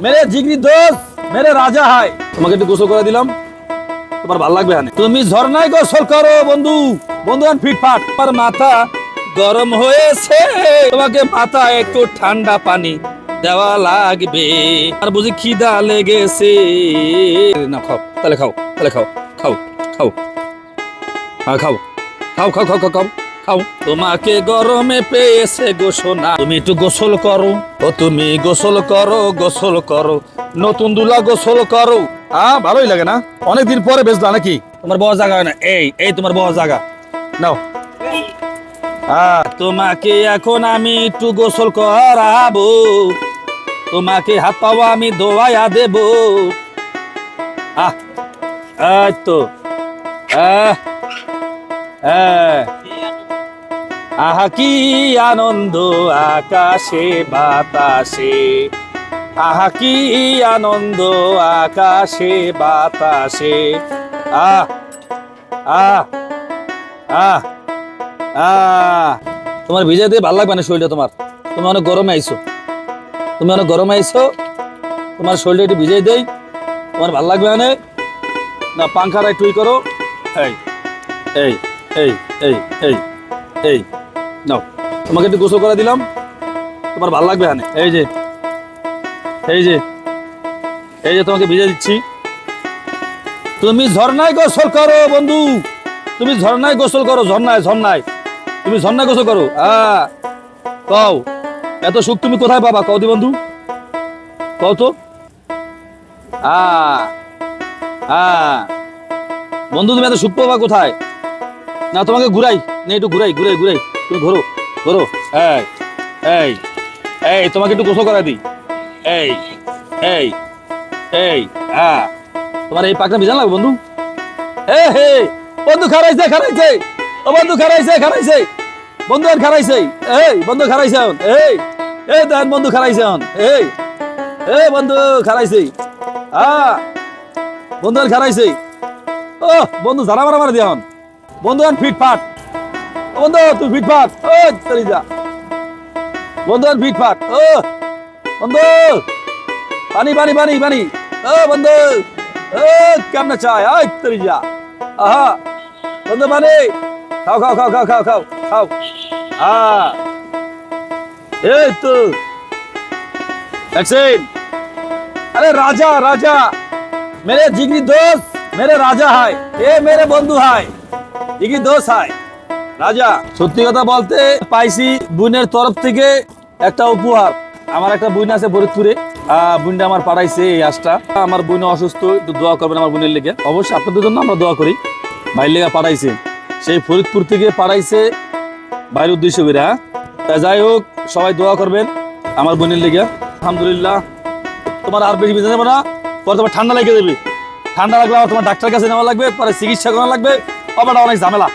মেরে জিগরি দোষ, মেরে রাজা হায়। তোমাকে একটু গোসল করে দিলাম। তোমার ভালো লাগবে হানে। তুমি ঝর্ণায় গোসল করো বন্ধু। বন্ধু আন ফিটফাট। তোমার মাথা গরম হয়েছে। তোমাকে মাথা একটু ঠান্ডা পানি দেওয়া লাগবে। আর বুঝি খিদা লেগেছে। না, খাও। তাহলে খাও তাহলে খাও। খাও খাও। হ্যাঁ খাও। খাও খাও খাও খাও খাও। খাও। তোমাকে গরমে পেয়েছে গোসনা তুমি একটু গোসল করো। ও তুমি গোসল করো গোসল করো। নতুন দুলা গোসল করো। আ ভালোই লাগে না? অনেকদিন পরে বেচলা নাকি? তোমার বড় জায়গা হয় না? এই এই তোমার বড় জায়গা। নাও। আহ, তোমাকে এখন আমি একটু গোসল করাবো। তোমাকে হাত পাওয়া আমি দোয়াইয়া দেব। আহ তো। আহ হ্যাঁ আহা, কি আনন্দ আকাশে, বাতাসে। আহা, কি আনন্দ আকাশে, বাতাসে। আহ আহ আহ আহ। তোমার ভিজে দিয়ে ভালো লাগবে না শরীরটা তোমার? তুমি অনেক গরমে আইছো। তুমি অনেক গরমে আইছো। তোমার শরীরটা একটু ভিজে দেই। তোমার ভালো লাগবে না না? পাংখাটা একটু করো। এই এই এই এই এই এই। নাও, তোমাকে একটু গোসল করে দিলাম। তোমার ভালো লাগবে হানে এই যে এই যে এই যে তোমাকে ভিজে দিচ্ছি। তুমি ঝর্ণায় গোসল করো, বন্ধু। তুমি ঝর্ণায় গোসল করো, ঝর্ণায় ঝর্ণায়। তুমি ঝর্ণায় গোসল করো হ্যাঁ। কও, এত সুখ তুমি কোথায় পাবা? কও দি বন্ধু। কও তো। হ্যাঁ আ বন্ধু, তুমি এত সুখ পাবা কোথায়? না তোমাকে ঘুরাই। না একটু ঘুরাই ঘুরাই ঘুরাই। তুমি ঘোরো ঘোরো। এই এই এই তোমাকে একটু গোসল করা দিই। এই এই এই হ্যাঁ। তোমার এই পাকটা ভিজান লাগবে বন্ধু। এ হে বন্ধু খারাইছে খারাইছে। ও বন্ধু খারাইছে খারাইছে। বন্ধু আর খারাইছে। এই বন্ধু খারাইছে এখন। এই এই দেন বন্ধু খারাইছে এখন। এই এই বন্ধু খারাইছে। আ বন্ধু আর খারাইছে। ও বন্ধু জানা মারা মারা দিয়া বন্ধু এখন ফিটফাট ও বন্ধু তুই ফিটফাট ও চলি যা বন্ধু এখন ফিটফাট ও বন্ধু পানি পানি পানি পানি ও বন্ধু ও কেমনে চায় ওই তরি যা আহা বন্ধু পানি খাও খাও খাও খাও খাও খাও খাও আ এই তো দেখছেন अरे राजा राजा मेरे जिगरी दोस्त मेरे राजा हाय ये मेरे বন্ধু হায় জিগরি দোষ হায়। রাজা, সত্যি কথা বলতে পাইছি বোনের তরফ থেকে একটা উপহার। আমার একটা বোন আছে বোনটা আমার এই আমার অসুস্থ, একটু দোয়া করবেন আমার লেগে। অবশ্যই আপনাদের জন্য আমরা দোয়া করি। ভাইয়ের লেগে সেই ফরিদপুর থেকে পাঠাইছে ভাইয়ের উদ্দেশ্য করে হ্যাঁ? যাই হোক, সবাই দোয়া করবেন আমার বোনের লেগে। আলহামদুলিল্লাহ। তোমার আর বেশি বেঁচে যাবে না। পরে তোমার ঠান্ডা লেগে দেবে ঠান্ডা লাগলে আবার তোমার ডাক্তার কাছে নেওয়া লাগবে, পরে চিকিৎসা করা লাগবে। আবার অনেক ঝামেলা